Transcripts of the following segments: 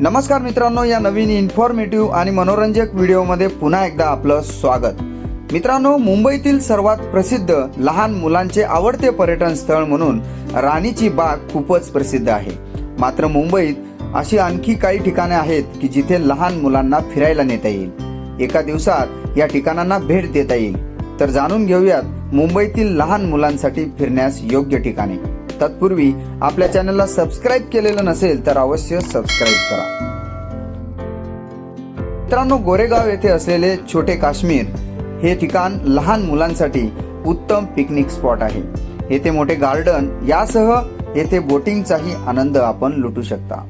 नमस्कार मित्रांनो या नवीन इन्फॉर्मेटिव्ह आणि मनोरंजक व्हिडिओमध्ये पुन्हा एकदा आपलं स्वागत. मित्रांनो मुंबईतील सर्वात प्रसिद्ध लहान मुलांचे आवडते पर्यटन स्थळ म्हणून राणीची बाग खूपच प्रसिद्ध आहे. मात्र मुंबईत अशी आणखी काही ठिकाणे आहेत की जिथे लहान मुलांना फिरायला नेता येईल. एका दिवसात या ठिकाणांना भेट देता येईल. तर जाणून घेऊयात मुंबईतील लहान मुलांसाठी फिरण्यास योग्य ठिकाणे. तत्पूर्वी आपल्या चॅनलला सबस्क्राईब केलेलं नसेल तर अवश्य सबस्क्राईब करा. मित्रांनो गोरेगाव येथे असलेले छोटे काश्मीर हे ठिकाण लहान मुलांसाठी उत्तम पिकनिक स्पॉट आहे. येथे मोठे गार्डन यासह येथे बोटिंगचाही आनंद आपण लुटू शकता.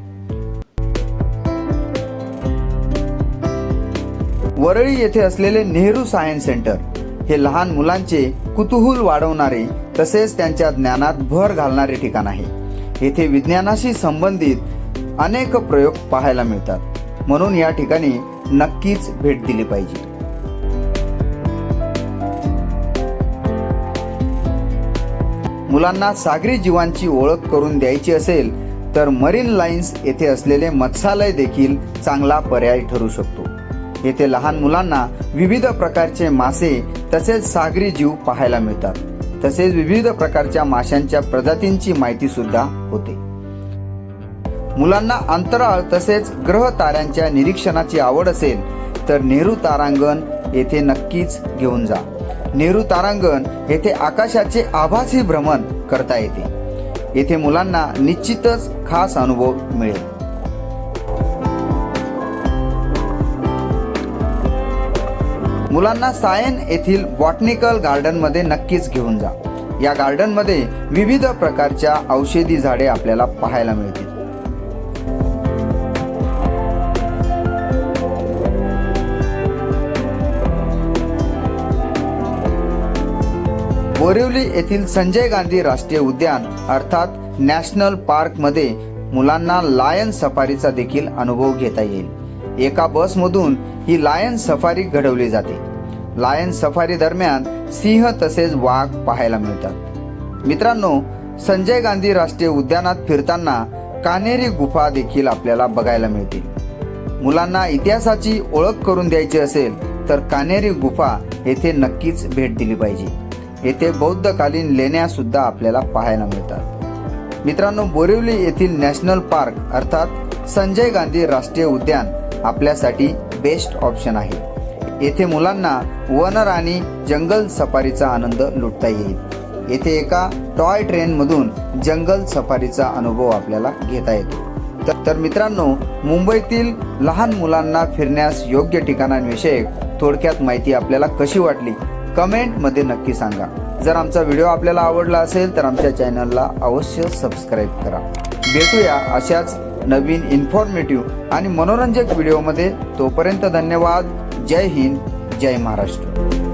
वरळी येथे असलेले नेहरू सायन्स सेंटर हे लहान मुलांचे कुतूहल वाढवणारे तसेच त्यांच्या ज्ञानात भर घालणारे ठिकाण आहे. येथे विज्ञानाशी संबंधित अनेक प्रयोग पाहायला मिळतात. म्हणून या ठिकाणी नक्कीच भेट दिली पाहिजे. मुलांना सागरी जीवांची ओळख करून द्यायची असेल तर मरीन लाईन्स येथे असलेले मत्स्यालय देखील चांगला पर्याय ठरू शकतो. येथे लहान मुलांना विविध प्रकारचे मासे तसेच सागरी जीव पाहायला मिळतात. तसेच विविध प्रकारच्या माशांच्या प्रजातींची माहिती सुद्धा होते. मुलांना अंतराळ तसेच ग्रह ताऱ्यांच्या निरीक्षणाची आवड असेल तर नेहरू तारांगण येथे नक्कीच घेऊन जा. नेहरू तारांगण येथे आकाशाचे आभासी भ्रमण करता येते. येथे मुलांना निश्चितच खास अनुभव मिळेल. मुलांना सायन येथील बॉटनिकल गार्डनमध्ये नक्कीच घेऊन जा. या गार्डनमध्ये विविध प्रकारच्या औषधी झाडे आपल्याला पाहायला मिळतील. बोरिवली येथील संजय गांधी राष्ट्रीय उद्यान अर्थात नॅशनल पार्कमध्ये मुलांना लायन सफारीचा देखील अनुभव घेता येईल. एका बसमधून ही लायन सफारी घडवली जाते. लायन सफारी दरम्यान सिंह तसेच वाघ पाहायला मिळतात. मित्रांनो संजय गांधी राष्ट्रीय उद्यानात फिरताना कानेरी गुफा देखील आपल्याला बघायला मिळतील. मुलांना इतिहासाची ओळख करून द्यायची असेल तर कानेरी गुफा येथे नक्कीच भेट दिली पाहिजे. येथे बौद्धकालीन लेण्या सुद्धा आपल्याला पाहायला मिळतात. मित्रांनो बोरिवली येथील नॅशनल पार्क अर्थात संजय गांधी राष्ट्रीय उद्यान आपल्यासाठी बेस्ट ऑप्शन आहे. येथे मुलांना वनराणी जंगल सफारीचा आनंद लुटता येईल. येथे एका टॉय ट्रेनमधून जंगल सफारीचा अनुभव आपल्याला घेता येतो. तर- तर मित्रांनो मुंबईतील लहान मुलांना फिरण्यास योग्य ठिकाणांविषयक थोडक्यात माहिती आपल्याला कशी वाटली कमेंटमध्ये नक्की सांगा. जर आमचा व्हिडिओ आपल्याला आवडला असेल तर आमच्या चॅनलला अवश्य सबस्क्राईब करा. भेटूया अशाच नवीन इन्फॉर्मेटिव्ह आणि मनोरंजक व्हिडिओमध्ये तोपर्यंत धन्यवाद. जय हिंद. जय महाराष्ट्र.